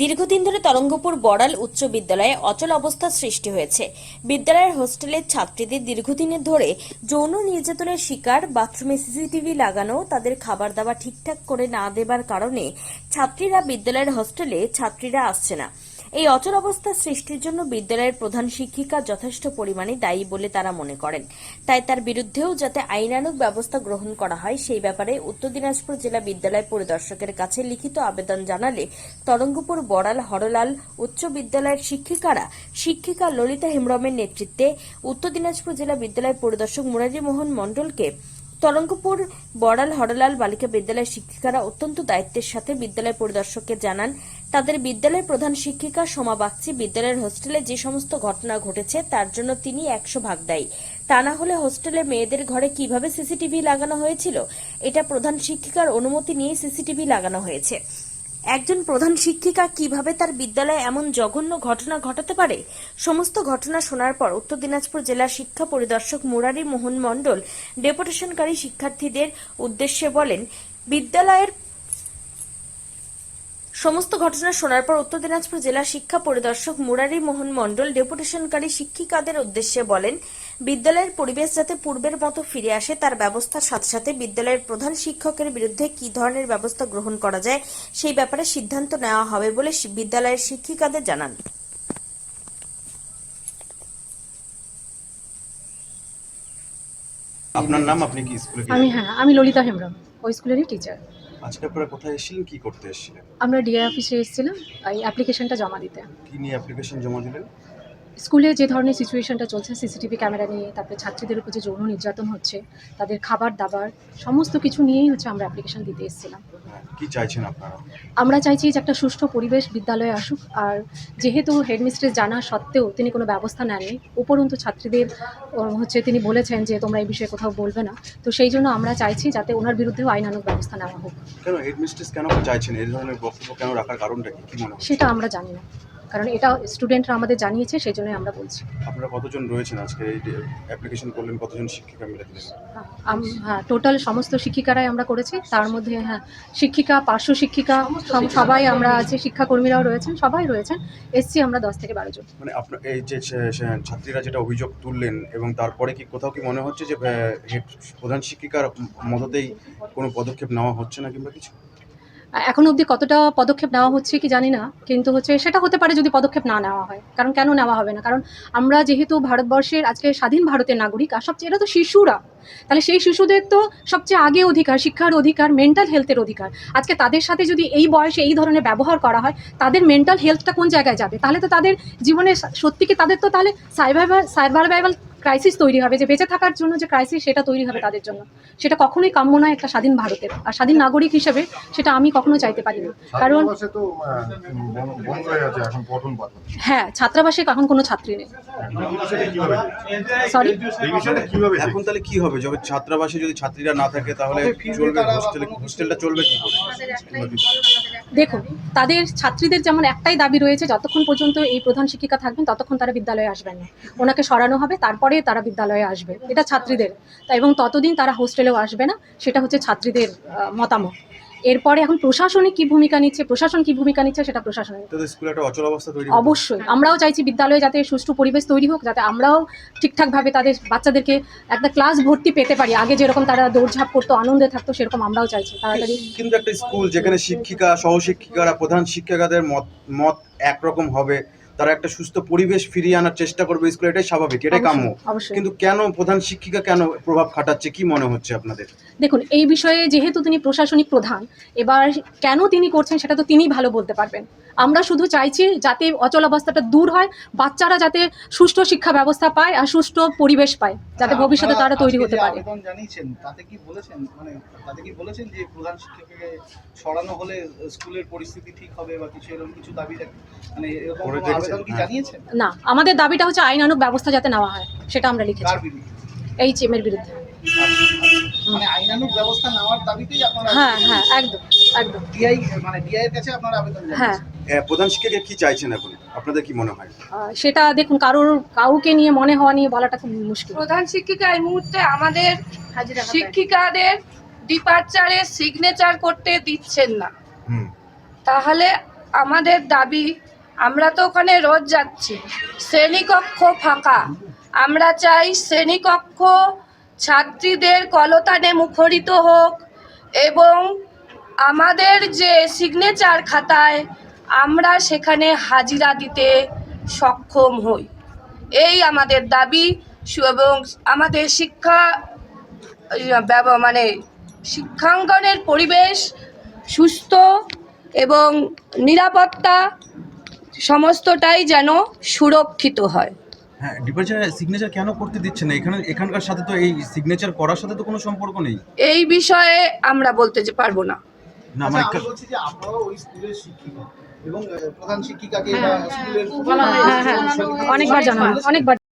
দীর্ঘদিন ধরে তরঙ্গপুর বড়াল উচ্চ বিদ্যালয়ে অচল অবস্থা সৃষ্টি হয়েছে। বিদ্যালয়ের হোস্টেলের ছাত্রীদের দীর্ঘদিনের ধরে যৌন নির্যাতনের শিকার, বাথরুমে সিসিটিভি লাগানো, তাদের খাবার দাবার ঠিকঠাক করে না দেবার কারণে ছাত্রীরা বিদ্যালয়ের হোস্টেলে ছাত্রীরা আসছে না। এই অচল অবস্থা সৃষ্টির জন্য বিদ্যালয়ের প্রধান শিক্ষিকা যথেষ্ট পরিমাণে দায়ী বলে তারা মনে করেন। তাই তার বিরুদ্ধেও যাতে আইনানুগ ব্যবস্থা গ্রহণ করা হয়, সেই ব্যাপারে উত্তর দিনাজপুর জেলা বিদ্যালয় পরিদর্শকের কাছে লিখিত আবেদন জানালে তরঙ্গপুর বড়াল হরলাল উচ্চ বিদ্যালয়ের শিক্ষিকারা শিক্ষিকা ললিতা হেমব্রমের নেতৃত্বে উত্তর দিনাজপুর জেলা বিদ্যালয় পরিদর্শক মুরারি মোহন মণ্ডলকে তরঙ্গপুর বড়াল হরলাল বালিকা বিদ্যালয়ের শিক্ষিকারা অত্যন্ত দায়িত্বের সাথে বিদ্যালয় পরিদর্শককে জানান তাদের বিদ্যালয়ের প্রধান শিক্ষিকা সোমা বাগচি বিদ্যালয়ের হোস্টেলে যে সমস্ত ঘটনা ঘটেছে, তার জন্য তিনি একশো ভাগ দায়ী। তা না হলে হোস্টেলে মেয়েদের ঘরে কীভাবে সিসিটিভি লাগানো হয়েছিল, এটা প্রধান শিক্ষিকার অনুমতি নিয়ে সিসিটিভি লাগানো হয়েছে। একজন প্রধান শিক্ষিকা কীভাবে তার বিদ্যালয়ে এমন জঘন্য ঘটনা ঘটাতে পারে? সমস্ত ঘটনা শোনার পর উত্তর দিনাজপুর জেলা শিক্ষা পরিদর্শক মুরারি মোহন মণ্ডল ডেপুটেশনকারী শিক্ষার্থীদের উদ্দেশ্যে বলেন, বিদ্যালয়ের সমস্ত ঘটনা শোনার পর উত্তর দিনাজপুর জেলা শিক্ষা পরিদর্শক মুরারি মোহন মণ্ডল ডেপুটেশনকারী শিক্ষিকাদের উদ্দেশ্যে বলেন বিদ্যালয়ের পরিবেশ যাতে পূর্বের মতো ফিরে আসে তার ব্যবস্থার সাথে সাথে বিদ্যালয়ের প্রধান শিক্ষকের বিরুদ্ধে কি ধরনের ব্যবস্থা গ্রহণ করা যায় সেই ব্যাপারে সিদ্ধান্ত নেওয়া হবে বলে বিদ্যালয়ের শিক্ষিকাদের জানান। আপনার নাম আপনি কি স্কুলে আমি হ্যাঁ আমি ললিতা হেমব্রম ওই স্কুলেরই টিচার আজকে আপনারা কোথায় এসেছিলেন? কি করতে এসেছিলেন? আমরা ডিআই অফিসে এসেছিলাম এই অ্যাপ্লিকেশনটা জমা দিতে। কি নিয়ে অ্যাপ্লিকেশন জমা দিলেন? স্কুলে যে ধরনের সিচুয়েশনটা চলছে সিসিটিভি ক্যামেরা নিয়ে তারপরে ছাত্রীদের উপর যে যৌন নির্যাতন হচ্ছে তাদের খাবার দাবার সমস্ত কিছু নিয়েই হচ্ছে আমরা অ্যাপ্লিকেশন দিতে এসেছিলাম। হ্যাঁ, কি চাইছেন আপনারা? আমরা চাইছি যে একটা সুষ্ঠু পরিবেশ বিদ্যালয়ে আসুক আর যেহেতু হেডমিস্ট্রেস জানা সত্ত্বেও তিনি কোনো ব্যবস্থা নেননি উপরন্তু ছাত্রীদের হচ্ছে তিনি বলেছেন যে তোমরা এই বিষয়ে কোথাও বলবে না। তো সেই জন্য আমরা চাইছি যাতে ওনার বিরুদ্ধেও আইনানুগ ব্যবস্থা নেওয়া হোক। কেন হেডমিস্ট্রেস কেন চাইছেন? এই ধরনের বক্তব্য কেন রাখার কারণটা কি? কি মনে হয় সেটা আমরা জানি না। কারণ এটা স্টুডেন্টরা আমাদের জানিয়েছে সেই জন্যই আমরা বলছি। আপনারা কতজন রয়েছেন আজকে? এই অ্যাপ্লিকেশন করলেন কতজন শিক্ষিকা মিলে দিলেন? আম- হ্যাঁ টোটাল সমস্ত শিক্ষিকারাই আমরা করেছি। তার মধ্যে হ্যাঁ শিক্ষিকা পার্শ্ব শিক্ষিকা সব- সবাই আমরা আছি শিক্ষাকর্মীরাও রয়েছেন সবাই রয়েছেন। এসছি আমরা দশ থেকে বারো জন। মানে আপনার এই যে ছাত্রীরা যেটা অভিযোগ তুললেন এবং তারপরে কি কোথাও কি মনে হচ্ছে যে প্রধান শিক্ষিকার মদতেই কোনো পদক্ষেপ নেওয়া হচ্ছে না কিংবা কিছু? এখন অবধি কতটা পদক্ষেপ নেওয়া হচ্ছে কি জানি না, কিন্তু হচ্ছে সেটা হতে পারে যদি পদক্ষেপ না নেওয়া হয়। কারণ কেন নেওয়া হবে না? কারণ আমরা যেহেতু ভারতবর্ষের আজকে স্বাধীন ভারতের নাগরিক, আর সবচেয়ে এরা তো শিশুরা। তাহলে সেই শিশুদের তো সবচেয়ে আগে অধিকার, শিক্ষার অধিকার মেন্টাল হেলথের অধিকার। আজকে তাদের সাথে যদি এই বয়সে এই ধরনের ব্যবহার করা হয়, তাদের মেন্টাল হেলথটা কোন জায়গায় যাবে? তাহলে তো তাদের জীবনে সত্যি কি তাদের তো তাহলে সাইভাইভাল সাইভারভাইভাল ক্রাইসিস তৈরি হবে যে বেঁচে থাকার জন্য যে ক্রাইসিস সেটা তৈরি হবে তাদের জন্য। সেটা কখনোই কাম্য নয় একটা স্বাধীন ভারতের। আর স্বাধীন নাগরিক হিসেবে সেটা আমি কখনো চাইতে পারি না। কারণ হয়ে হ্যাঁ ছাত্রাবাসে এখন কোনো ছাত্রী নেই। সরি এখন তাহলে কি হবে? যবে ছাত্রাবাসে যদি ছাত্রীরা না থাকে তাহলে চলবে হোস্টেলে হোস্টেলটা চলবে কি করে? দেখুন তাদের ছাত্রীদের যেমন একটাই দাবি রয়েছে যতক্ষণ পর্যন্ত এই প্রধান শিক্ষিকা থাকবেন ততক্ষণ তারা বিদ্যালয়ে আসবেন না। ওনাকে সরানো হবে তারপরে তারা বিদ্যালয়ে আসবে। এটা ছাত্রীদের। তা এবং ততদিন তারা হোস্টেলেও আসবে না সেটা হচ্ছে ছাত্রীদের মতামত। এরপরে এখন প্রশাসনিক কি ভূমিকা নিচ্ছে প্রশাসন কি ভূমিকা নিচ্ছে সেটা প্রশাসনের। অবশ্যই। আমরাও চাইছি বিদ্যালয়ে যাতে সুষ্ঠু পরিবেশ তৈরি হোক যাতে আমরাও ঠিকঠাকভাবে তাদের বাচ্চাদেরকে একটা ক্লাস ভর্তি পেতে পারি। আগে যেরকম তারা দৌড়ঝাঁপ করতো আনন্দে থাকতো সেরকম আমরাও চাইছি। তাড়াতাড়ি কিন্তু একটা স্কুল যেখানে শিক্ষিকা সহশিক্ষিকারা প্রধান শিক্ষিকাদের মত মত একরকম হবে। তারা একটা সুস্থ পরিবেশ ফিরিয়ে আনার চেষ্টা করবে স্কুলে এটাই স্বাভাবিক এটাই কাম্য। কিন্তু কেন প্রধান শিক্ষিকা কেন প্রভাব খাটাচ্ছে কি মনে হচ্ছে আপনাদের? দেখুন এই বিষয়ে যেহেতু তিনি প্রশাসনিক প্রধান এবার কেন তিনি করছেন সেটা তো তিনিই ভালো বলতে পারবেন। আমরা শুধু চাইছি যাতে অচল অবস্থাটা দূর হয় বাচ্চারা যাতে সুষ্ঠু শিক্ষা ব্যবস্থা পায় আর সুষ্ঠু পরিবেশ পায় যাতে ভবিষ্যতে তারা তৈরি হতে পারে। আবেদন জানিয়েছেন তাতে কি বলেছেন? মানে তাতে কি বলেছেন যে প্রধান শিক্ষককে সরানো হলে স্কুলের পরিস্থিতি ঠিক হবে বা কিছু এরকম কিছু দাবি মানে এরকম হ্যাঁ। জানিয়েছেন? না আমাদের দাবিটা হচ্ছে আইনানুগ ব্যবস্থা যাতে নেওয়া হয় সেটা আমরা লিখেছি। এই চেমের বিরুদ্ধে। মানে আইনানুগ ব্যবস্থা নেওয়ার দাবিতেই আপনারা হ্যাঁ হ্যাঁ একদম একদম। ডিআই মানে ডিআই এর কাছে হ্যাঁ। প্রধান শিক্ষিকা কি চাইছেন এখন? আপনাদের কি মনে হয়? সেটা দেখুন কারোর কাউকে নিয়ে মনে হওয়া নিয়ে বলাটা খুব মুশকিল। প্রধান শিক্ষিকা এই মুহূর্তে আমাদের শিক্ষিকাদের ডিপার্চারে সিগনেচার করতে দিচ্ছেন না। তাহলে আমাদের দাবি আমরা তো ওখানে রোজ যাচ্ছি। শ্রেণীকক্ষ ফাঁকা। আমরা চাই শ্রেণীকক্ষ ছাত্রীদের কলতানে মুখরিত হোক এবং আমাদের যে সিগনেচার খাতায় আমরা সেখানে হাজিরা দিতে সক্ষম হই। এই আমাদের দাবি এবং আমাদের শিক্ষা মানে শিক্ষাঙ্গনের পরিবেশ সুস্থ এবং নিরাপত্তা সমস্তটাই যেন সুরক্ষিত হয়। হ্যাঁ ডিপার্চার সিগনেচার কেন করতে দিচ্ছে না এখানে এখানকার সাথে তো এই সিগনেচার করার সাথে তো কোনো সম্পর্ক নেই। এই বিষয়ে আমরা বলতে যে পারব না। না আচ্ছা, মানে আমি বলছি যে আমরাও ওই স্কুলের শিক্ষিকা এবং প্রধান শিক্ষিকাকে বা স্কুলের হ্যাঁ হ্যাঁ অনেকবার জানানো অনেকবার